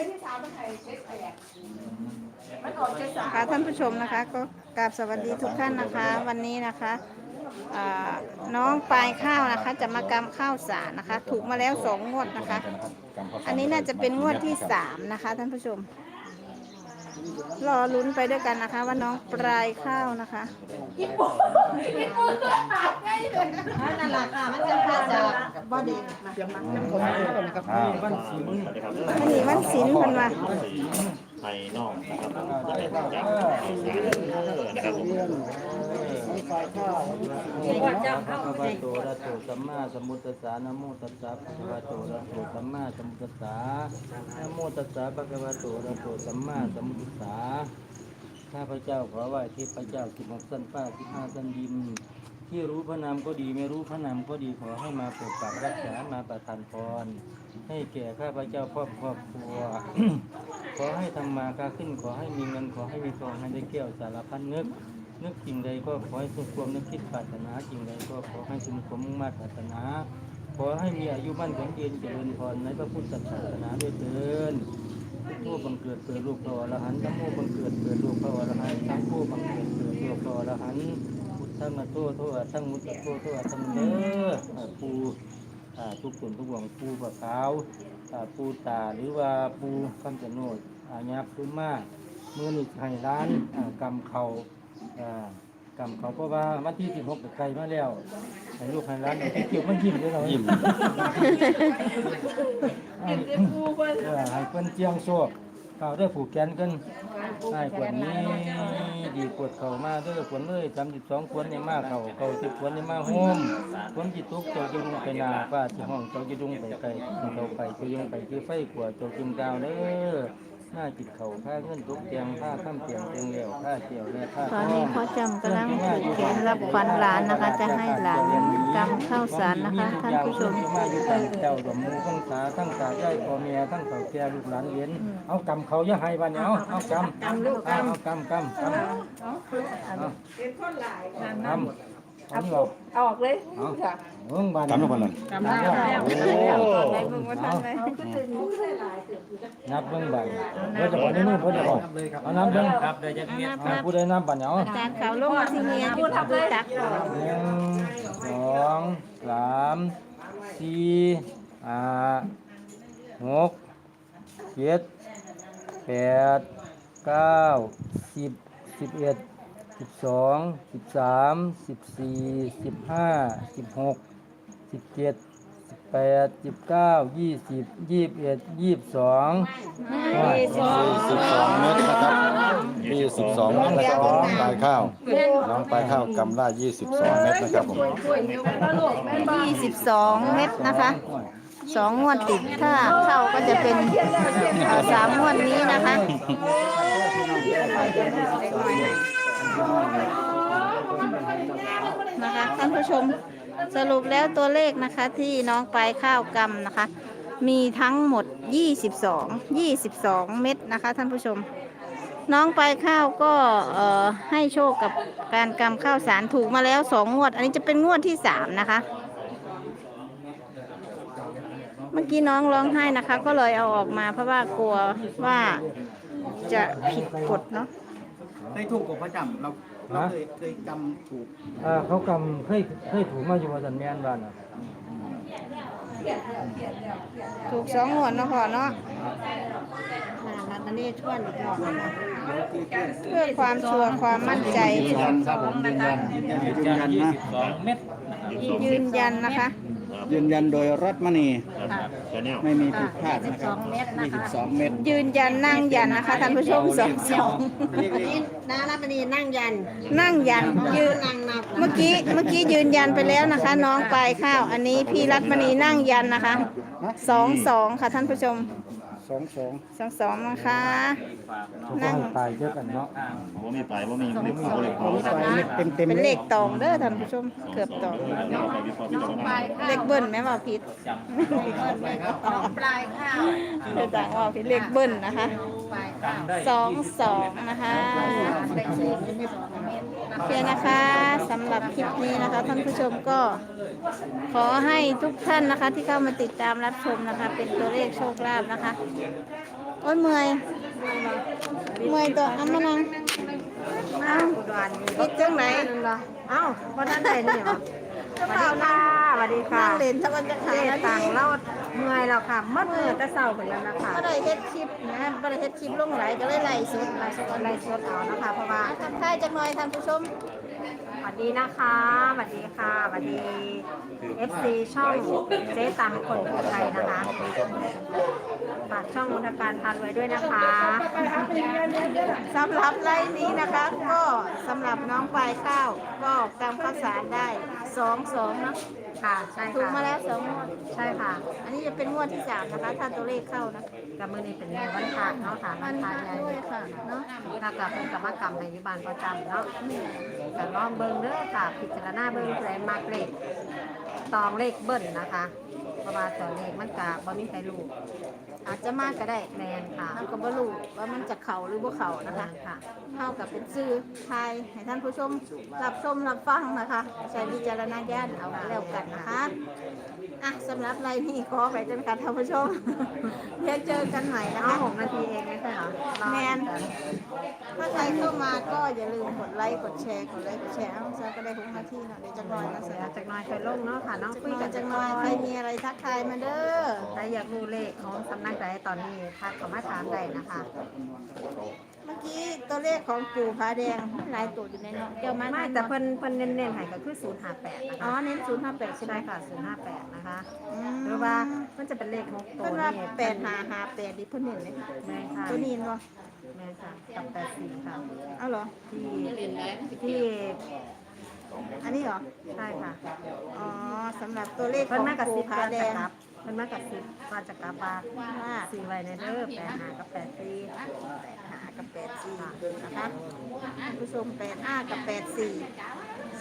ดือนที่สามมันไทยเจ็ดแปดมันออกเจ็ดสาม ค่ะท่านผู้ชมนะคะก็กราบสวัสดีทุกท่านนะคะ วันนี้นะคะอ่าน้องปลายข้าวนะคะ จะมากำข้าวสารนะคะ ถูกมาแล้วสองงวดนะคะ อันนี้น่าจะเป็นงวดที่สามนะคะท่านผู้ชม รอลุ้นไปด้วยกันนะคะ ว่าน้องปลายข้าวนะคะอีป้อีโป้ก็ขาดง่ายเลยนั่นแหละค่ะมันจะพาจะบ่ดีอ้าวมันนีวันศิลป์มันว่าไทยนอกนะครับผมจะเป็นจากนะครับผม ภะคะวะโตระโตสัมมาสัมพุทธัสสะนะโมตัสสะภะคะวะโตระโตสัมมาสัมพุทธัสสะนะโมตัสสะภะคะวะโตระโตสัมมาสัมพุทธัสสะข้าพเจ้าขอไหว้เทพเจ้าสิบหกสั้นป้าสิบห้าสั้นดินที่รู้พระนามก็ดีไม่รู้พระนามก็ดีขอให้มาปกปักรักษามาประทานพรให้แก่ข้าพเจ้าครอบครอบครัว ขอให้ทำมาค้าขึ้นขอให้มีเงินขอให้มีทองให้ได้เกี่ยวสารพัดนึก นึกสิ่งใดก็ขอให้สมความนึกคิดปรารถนาสิ่งใดก็ขอให้สมความมุ่งมั่นปรารถนา ขอให้มีอายุมั่นขวัญยืนเจริญพรในพระพุทธศาสนาด้วยเถิดผู้บังเกิดเกิดลูกพระอรหันต์ทั้งผู้บังเกิดเกิดลูกพระอรหันต์ทั้งผู้บังเกิดเกิดลูกพระอรหันต์พุทธังมาโตโทษทั้งมุตตะโตโทษทั้งเด้อผู้ทุกส่วนทุกหวงผู้บะขาวอ่าผู้ตาหรือว่าผู้คำชะโนดอาญาพื้นมามือนี่ไห้ร้านกำเขา อ่ากำเขาเพราะว่าวันที่สิบหกไกลมาแล้วให้ลูกให้ร้านเอาที่เกี่ยวมันยิ้มด้วยเรายิ้มให้เออให้เพิ่นเจียงโซ่เขาได้ผูกแขนกันให้กว่านี้ดีกดเขามาเด้อควรเลยจำสิบสองควรเนี่ยมาเขาเขาสิบควรเนี่ยมาโฮมควรจิตทุกเจ้าจะดุงไปนาป้าสิห้องเจ้าจะดุงไปไกลเขาไปเจ้ายุงไปคือไฟกว่าเจ้ากินดาวเด้อ หน้าจิตเขาค่าเงินทุกเตียงค่าข้ามเตียงเตียงเหลวค่าเกี่ยวและค่าตอนนี้พ่อจำกำลังผูกแขนรับขวัญหลานนะคะ จะให้หลานกำข้าวสารนะคะ ท่านผู้ชมมาอยู่กันเจ้าดมมูทั้งสาทั้งตาใจพ่อเมียทั้งเขาแก่ลูกหลานเลี้ยนเอากำเขาอย่าให้บ้านเนี่ยเอาเอากำกำลูกกำเอากำกำกำเอากำเอานี่บอกเอาออกเลยเอาค่ะเบิ่งบ้านจำลงไปเลยกำแล้วได้เบิ่งว่าท่านไหมนับเบิ่งบ้านเดี๋ยวจะบอกนี่นี่เพิ่นจะบอกเอานับเบิ่งครับเดี๋ยวจะเมียผู้ใดนับบ้านเนี่ยเอาอาจารย์เขาลงมาที่เมียอยู่ทับเลยจักก่อนหนึ่งสองสามสี่ห้าหกเจ็ดแปดเก้าสิบสิบเอ็ด สิบสองสิบสามสิบสี่สิบห้าสิบหกสิบเจ็ดสิบแปดสิบเก้ายี่สิบยี่สิบเอ็ดยี่สิบสองสิบสองเมตรนะครับยี่สิบสองเมตรนะครับผมปลายข้าวน้องปลายข้าวกำล่ายี่สิบสองเมตรนะครับผมยี่สิบสองเม็ดนะคะสองงวดติดถ้าเข้าก็จะเป็นเอ่อสามงวดนี้นะคะ นะคะท่านผู้ชมสรุปแล้วตัวเลขนะคะที่น้องปลายข้าวกำนะคะ มีทั้งหมด 22 22 เม็ดนะคะ ท่านผู้ชม น้องปลายข้าวก็เอ่อให้โชคกับการกำข้าวสารถูกมาแล้วสองงวด อันนี้จะเป็นงวดที่สามนะคะ เมื่อกี้น้องร้องไห้นะคะ ก็เลยเอาออกมาเพราะว่ากลัวว่าจะผิดกฎเนาะ เคยถูกกับประจำเราเราเคยเคยจำถูกอ่าเขากำเคยเคยถูกมาอยู่ว่าสันแมนบ้านน่ะถูกสองงวดเนาะพ่อเนาะรัตนีชวนอีกรอบเพื่อความชัวร์ความมั่นใจ ยืนยันครับผมยืนยันยืนยันนะเม็ดยืนยันนะคะ ยืนยันโดยรัตมณี ชาแนลไม่มีผิดพลาดนะครับ22 เมตรยืนยันนั่งยันนะคะท่านผู้ชมสองสองน้ารัตนีนั่งยันนั่งยันยืนนั่งนับเมื่อกี้เมื่อกี้ยืนยันไปแล้วนะคะ น้องปลายข้าว อันนี้พี่รัตมณีนั่งยันนะคะสองสองค่ะท่านผู้ชม สองสองสองสองนะคะเขาก็ให้ตายเยอะกันเนาะว่ามีไปว่ามีไม่มีบริขารไปเม็ดเต็มเต็มเป็นเลขตองเด้อท่านผู้ชมเกือบตองไปวิเคราะห์พิจารณาเลขเบิ้ลไหมว่าผิดปลายข้าวเดี๋ยวต่างว่าผิดเลขเบิ้ลนะคะปปลายข้าว สองสองนะคะได้สี่สิบสองเมตรโอเคนะคะสำหรับคลิปนี้นะคะท่านผู้ชมก็ ขอให้ทุกท่านนะคะ ที่เข้ามาติดตามรับชมนะคะ เป็นตัวเลขโชคลาภนะคะโอ้ยเมื่อยเมื่อยตัวเอามานั่งเอาคิดจังไหนเอ้าวันนั้นได้นี่เหรอสวัสดีค่ะสวัสดีค่ะนั่งเล่นถ้ามันจะขาเจ๊ยต่างเรา เมื่อยแล้วค่ะมัดมือแต่เศร้าเหมือนกันนะคะก็ได้เฮ็ดคลิปนะก็ได้เฮ็ดคลิปลงไหลก็เลยไล่สดไล่สดไล่สดเอานะคะ เพราะว่าทักทายจังหน่อยท่านผู้ชมสวัสดีนะคะสวัสดีค่ะสวัสดี FC ช่องเจ๊ตังคนเมืองไทยนะคะฝากช่องมนตการพันไว้ด้วยนะคะสำหรับไล่นี้นะคะ ก็สำหรับน้องปลายข้าวก็กำข้าวสารได้ สองสองเนาะค่ะใช่ถูกค่ะมาแล้วสองงวด ใช่ค่ะอันนี้จะเป็นงวดที่สามนะคะ ถ้าตัวเลขเข้านะกับมือนี้เป็นวันพระเนาะค่ะวันพระใหญ่ด้วยค่ะเนาะถ้ากับเป็นกรรมกรรมในยุบานประจำเนาะแต่ลองเบิ่งเด้อค่ะ พิจารณาเบิ่งแปลมากเลขตองเลขเบิ้ลนะคะ เพราะว่าตัวเลขมันกะบ่มีใครรู้อาจจะมากก็ได้แมนค่ะเราก็บ่รู้ว่ามันจะเข่าหรือบ่เข่านะนะคะคะค่ะเท่ากับเป็นชื่อไทยให้ท่านผู้ชมรับชมรับฟังนะคะใช้วิจารณญาณเอาแล้วกันนะคะอะสำหรับรายนี้ขอไปจนกันท่านผู้ชมเดี๋ยวเจอกันใหม่นะเอาคะหกนาทีเองไม่ใช่เหรอรอแมนถ้าใคร เข้ามาก็อย่าลืมกดไลค์กดแชร์กดไลค์กดแชร์เอาซะก็ได้ทุกนาทีนะเดี๋ยวจะรอยนะเสียจากหน้อยใครลงเนาะค่ะน้องกุ้ยกักันจัจังงหน่น่ออยยใครมีอะไรทักทายมาเด้อ แต่อยากรู้เลขของสำนักใดตอนนี้ทักเข้ามาถามได้นะคะ เมื่อกี้ตัวเลขของปู่ผาแดงหลายตัวอยู่ในเนาะเจ้ามาไม่แต่เพิ่นเพิ่นเน้นๆให้ก็คือ 058 นะอ๋อคะเน้นศูนย์ห้าแปดใช่ไหมใช่ค่ะ 058 นะคะมหรือว่ามันจะเป็นเลขหกตัวเพิ่นว่านี่แปดหาหาแปดดิเพิ่นเห็นเลยแม่ค่ะตัวนี้เนาะแม่ค่ะกับแปดสี่ค่ะเอาเหรอ ที่ที่อันนี้เหรอ ใช่ค่ะอ๋อสำหรับตัวเลขขเพิ่นองมากับปู่สิบผาว่าแดจะงกลับเพิ่นมากับสิบว่าจะกลับว่าว่า สี่ไว้ในเด้อแปดห้ากับแปดสี่แปดหา กับแปดสี่นะคะท่านผู้ชมแปดห้ากับแปดสี่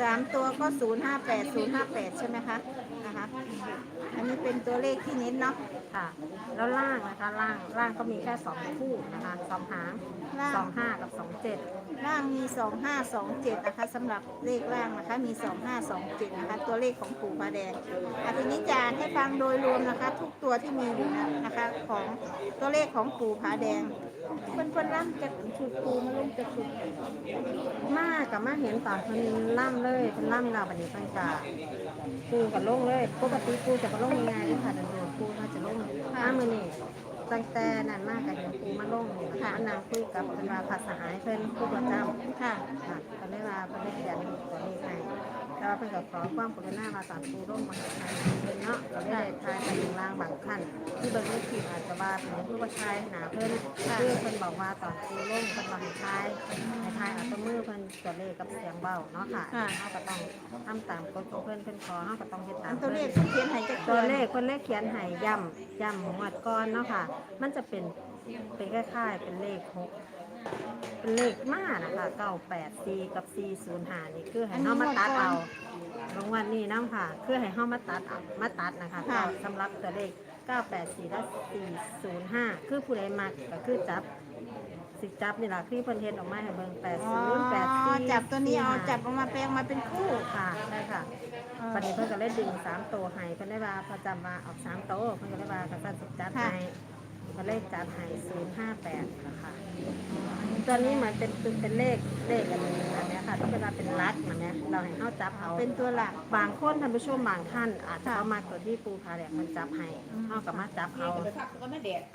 สามตัวก็ศูนย์ห้าแปดศูนย์ห้าแปดใช่ไหมคะนะคะ อันนี้เป็นตัวเลขที่เน้นเนาะค่ะ แล้วล่างนะคะล่างล่างก็มีแค่สองคู่นะคะสองหางล่าง สองห้ากับสองเจ็ดล่างมี2527นะคะสำหรับเลขล่างนะคะมี2527นะคะ ตัวเลขของปู่พาแดงอาทีนี้จานให้ฟังโดยรวมนะคะ ทุกตัวที่มีอยู่นะนะคะ ของตัวเลขของปู่ผาแดง เพิ่นเพิ่นร่ำจากชุดปูมาลงจากชุดมากกับมาเห็นตอนเพิ่นล่ำเลยเพิ่นล่ำเราบัดนี้เพิ่นกะปูกับลงเลยปกติปูจะมาลงยังไงด้วยค่ะเดินปูเขาจะลงห้ามือนี่ตั้งแต่นั้นมากกับเห็นปูมาลงค่ะนางคุยกับเป็นว่าภาษาหายเพิ่นผู้ประจำค่ะค่ะก็เลยว่าเพิ่นได้เขียนตัวเลขให้แต่ว่าเพิ่นก็ขอความกรุณาว่าตอนปูลงมาให้เพิ่นเนาะก็ได้ทาย ไปถึงล่างบางขั้นที่เบิ่งในคลิปอาจจะว่าเป็นผู้ประชายหนาเพิ่นคือเพิ่นบอกว่าตอนปูลงเพิ่นว่าให้ทายให้ทายเอาตัวมือเพิ่นตัวเลขกับเสียงเบาเนาะค่ะค่ะ เฮาก็ต้องทำตามกฎของเพิ่นเพิ่นขอเฮาก็ต้องเฮ็ดตาอัมนตัวเพิ่นเลขที่เขียนให้จากตัวเลขคนเลขเขียนให้ย่ำย่ำหมวดก้อนเนาะค่ะ มันจะเป็นเป็นคล้ายๆเป็นเลขหก เป็นเลขมานะคะเก้าแปดสี่กับสี่ศูนย์หานี่คือให้เฮามาตัดเอารางวัลนี้น้ำค่ะ คือให้เฮามาตัดเอามาตัดนะคะก็สำหรับตัวเลข984และ405คือผู้ใดมักก็คือจับ สิจับนี่ล่ะคือเพิ่นเฮ็ดออกมาให้เบิ่งอ๋อ80 84จับตัวนี้เอาจับออกมาแปลงมาเป็นคู่ค่ะใช่ค่ะประเดี๋ยวเพิ่นก็เลยดึงสามตัวให้เพิ่นได้ว่าพอจำว่าออกสามตัวเพิ่นก็เลยว่ากระสันสิจัดให้ ก็เลขจัดให้ศูนย์ห้าแปดค่ะตัวนี้เหมือนเป็นเป็นเลขเลขอันนี้อันเนี้ยค่ะที่เป็นว่าเป็นรัดมันเนี้ยเราให้เขาจับเอาเป็นตัวหลักบางคนท่านผู้ชมบางท่านอาจจะเอามาตัวที่ปูพาแดกมันจับให้เขากับมาจับเอา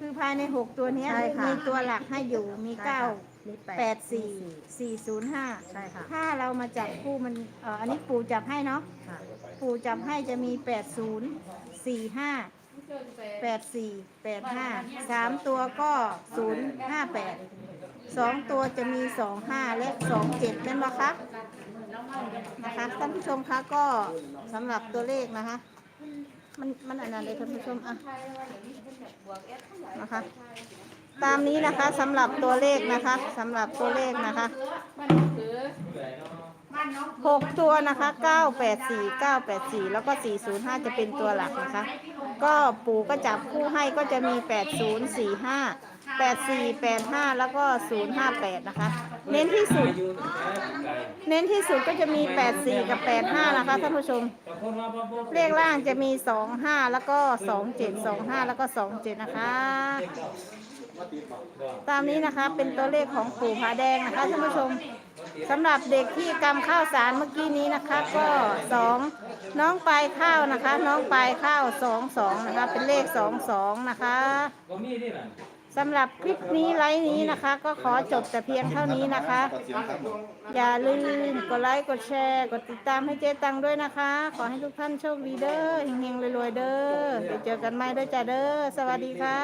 คือภายใน6ตัวเนี้ยใช่ค่ะ มีตัวหลักให้อยู่มีใช่ค่ะ9มีแปดสี่สี่ศูนย์ห้าใช่ค่ะถ้าเรามาจับคู่มันเอ่ออันนี้ปู่จับให้เนาะค่ะ ปู่จับให้จะมีแปดศูนย์สี่ห้า แปดสี่แปดห้าสามตัวก็ศูนย์ห้าแปดสองตัวจะมีสองห้าและสองเจ็ดเป็นไหมคะนะคะท่านผู้ชมคะก็สำหรับตัวเลขนะคะ มันมันอันนั้นเลยท่านผู้ชมอะนะคะ ตามนี้นะคะสำหรับตัวเลขนะคะสำหรับตัวเลขนะคะ หกตัวนะคะเก้าแปดสี่เก้าแปดสี่แล้วก็สี่ศูนย์ห้าจะเป็นตัวหลักนะคะ ก็ปู่ก็จับคู่ให้ก็จะมีแปดศูนย์สี่ห้า84 85แปดห้าแล้วก็058นะคะ เน้นที่สุด เน้นที่สุดก็จะมี84กับ85นะคะท่านผู้ชม เลขล่างจะมี25แล้วก็27 25แล้วก็27นะคะ ตามนี้นะคะเป็นตัวเลขของปู่ผาแดงนะคะท่านผู้ชม สำหรับเด็กที่กำข้าวสารเมื่อกี้นี้นะคะ ก็สองน้องปลายข้าวนะคะ น้องปลายข้าวสองสองนะคะ เป็นเลขสองสองนะคะสำหรับคลิปนี้ไลฟ์นี้นะคะ ก็ขอจบแต่เพียงเท่านี้นะคะ อย่าลืมกดไลค์กดแชร์กดติดตามให้เจ๊ตังด้วยนะคะ ขอให้ทุกท่านโชคดีเด้อเฮงๆรวยๆเด้อเดี๋ยวเจอกันใหม่เด้อจ้าเด้อสวัสดีค่ะ